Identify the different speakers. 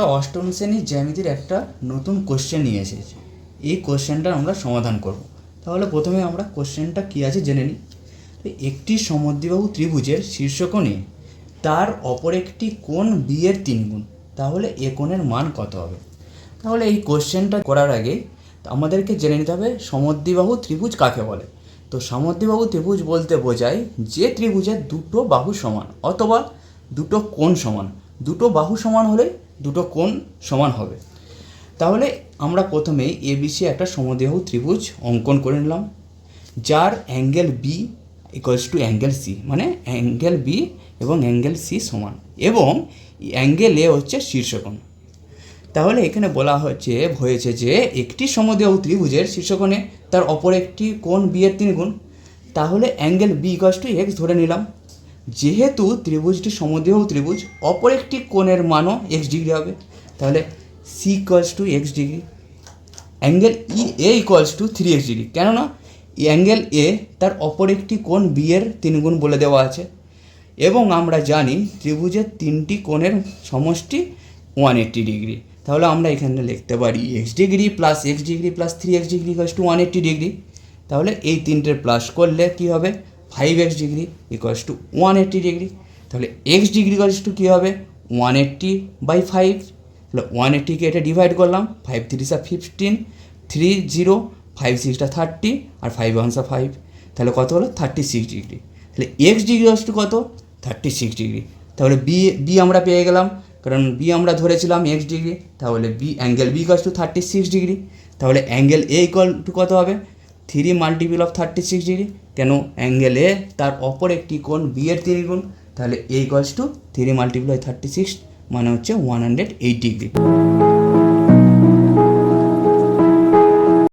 Speaker 1: অষ্টম শ্রেণির জ্যামিতির একটা নতুন কোশ্চেন নিয়ে এসেছি। এই কোশ্চেনটা আমরা সমাধান করব। তাহলে প্রথমে আমরা কোশ্চেনটা কী আছে জেনে নিই। একটি সমদ্বিবাহু ত্রিভুজের শীর্ষকোণে তার অপর একটি কোণ বি এর তিন গুণ। তাহলে এ কোণের মান কত হবে? তাহলে এই কোশ্চেনটা করার আগে আমাদেরকে জেনে নিতে হবে সমদ্বিবাহু ত্রিভুজ কাকে বলে। তো সমদ্বিবাহু ত্রিভুজ বলতে বোঝায় যে ত্রিভুজের দুটো বাহু সমান অথবা দুটো কোণ সমান। দুটো বাহু সমান হলে দুটো কোণ সমান হবে। তাহলে আমরা প্রথমেই এবিসি একটা সমদ্বিবাহু ত্রিভুজ অঙ্কন করে নিলাম, যার angle B equals to angle C মানে অ্যাঙ্গেল বি এবং অ্যাঙ্গেল সি সমান, এবং অ্যাঙ্গেল এ হচ্ছে শীর্ষকোণ। তাহলে এখানে বলা হচ্ছে, হয়েছে যে একটি সমদ্বিবাহু ত্রিভুজের শীর্ষকোণে তার অপর একটি কোণ বি এর তিন গুণ তাহলে angle B equals to X ধরে নিলাম। যেহেতু ত্রিভুজটি সমদ্বিবাহু ত্রিভুজ, অপর একটি কোণের মানও এক্স ডিগ্রি হবে। তাহলে C equals to X degree angle E A equals to three X degree কেননা অ্যাঙ্গেল এ তার অপর একটি কোণ বি এর তিন গুণ বলে দেওয়া আছে। এবং আমরা জানি ত্রিভুজের তিনটি কোণের সমষ্টি ওয়ান এইট্টি ডিগ্রি তাহলে আমরা এখানে লিখতে পারি X degree plus X degree plus three X degree equals to one eighty degree তাহলে এই তিনটের প্লাস করলে কী হবে? Five X degree equals to one eighty degree তাহলে এক্স ডিগ্রি ইকোয়াস টু কী হবে? ওয়ান এইট্টি বাই ফাইভ তাহলে ওয়ান এইট্টিকে এটা ডিভাইড করলাম ফাইভ থ্রিসা ফিফটিন থ্রি জিরো ফাইভ সিক্সটা থার্টি আর ফাইভ ওয়ানসা ফাইভ তাহলে কত হলো? থার্টি সিক্স ডিগ্রি তাহলে এক্স ডিগ্রি ইকোয়াস টু কত? থার্টি সিক্স ডিগ্রি তাহলে বি বি আমরা পেয়ে গেলাম, কারণ বি আমরা ধরেছিলাম এক্স ডিগ্রি তাহলে B angle B equals to thirty six degree তাহলে অ্যাঙ্গেল এ ইকুয়াল টু কত হবে? Three multiple of thirty six degree কেন অ্যাঙ্গেল এ তার অপর একটি কোণ বি এর তিন গুণ, তাহলে এই equals to three multiply thirty six মানে হচ্ছে ওয়ান হান্ড্রেড এইট ডিগ্রি